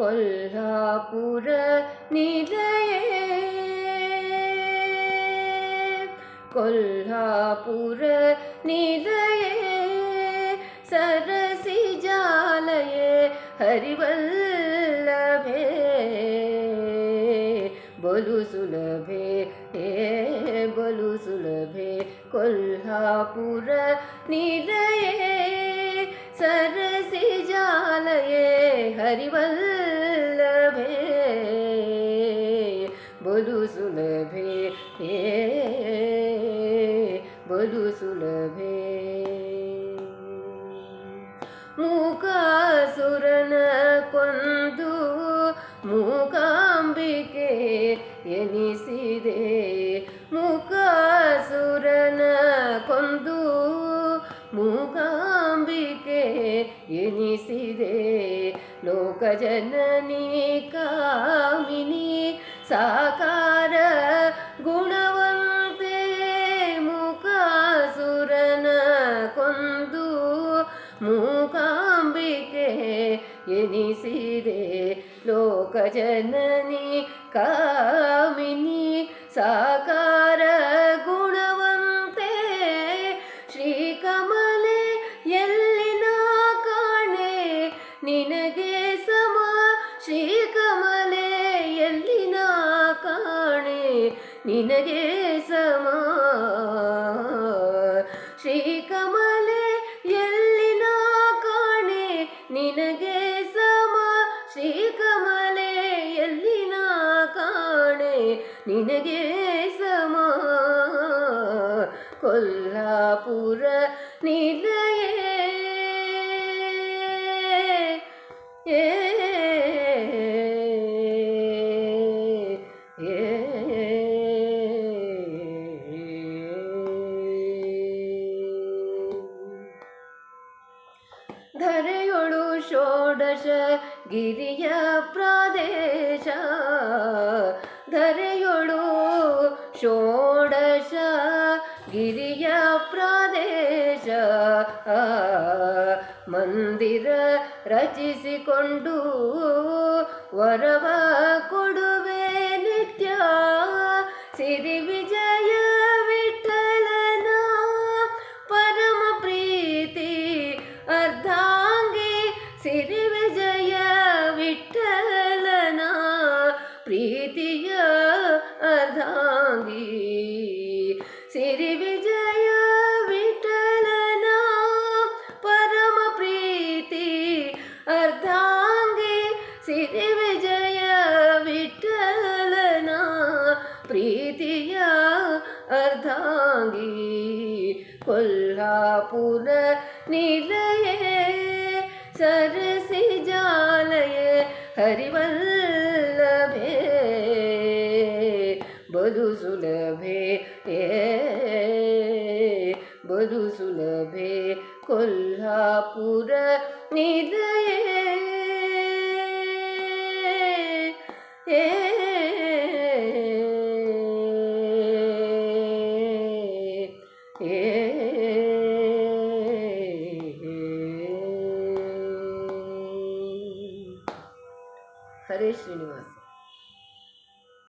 कोल्हापुर निलये। कोल्हापुर निलये, सरसि जालये, हरिवल्लभे। बोलु सुलभे, हे बोलु सुलभे, कोल्हापुर निलये, सरसि जालये, हरिवल्लभे। ಸುಲಭೆ ಬಲು ಸುಲಭೆ. ಮೂಕಾಸುರನ ಕೊಂದು ಮೂಕಾಂಬಿಕೆ ಎನಿಸಿದೆ. ಮೂಕಾಸುರನ ಕೊಂದು ಮೂಕಾಂಬಿಕೆ ಎನಿಸಿದೆ. ಲೋಕಜನನಿ ಕಾಮಿನಿ ಸಾಕಾ ಮೂಕಾಂಬಿಕೆ ಎನಿಸಿದೆ ಲೋಕ ಜನನಿ ಕಾಮಿನಿ ಸಾಕಾರ ಗುಣವಂತೆ ಶ್ರೀಕಮಲೆ ಎಲ್ಲಿನ ಕಾಣೆ? ನಿನಗೆ ಸಮ ಶ್ರೀಕಮಲೆ ಎಲ್ಲಿನ ಕಾಣೆ? ನಿನಗೆ ಸಮ ಶ್ರೀಕಮಲೆ ನಿನಗೆ ಸಮ. ಕೊಲ್ಲಾಪುರ ನಿಲಯೇ. ಏ ಧರೆಯೊಳು ಷೋಡಶ ಗಿರಿಯ ಪ್ರದೇಶ. ಧರೆಯೊಳು ಷೋಡಶ ಗಿರಿಯ ಪ್ರದೇಶ ಮಂದಿರ ರಚಿಸಿಕೊಂಡು ವರವ ಕೊಡುವೆ ನಿತ್ಯ ಸಿರಿ ವಿಜಯ ಸಿರಿ ವಿಜಯ ವಿಠಲನ ಪರಮ ಪ್ರೀತಿ ಅರ್ಧಾಂಗಿ ಸಿರಿ ವಿಜಯ ವಿಠಲನ ಪ್ರೀತಿಯ ಅರ್ಧಾಂಗಿ ಕೊಲ್ಹಾಪುರ ನಿಲಯೇ ಸರಸಿ ಜಾಲಯೇ ಹರಿವಲ್ಲಭೆ બધું સુલભે એ બધું સુલભે કોલ્હાપુર નિદયે એ हरे श्रीनिवास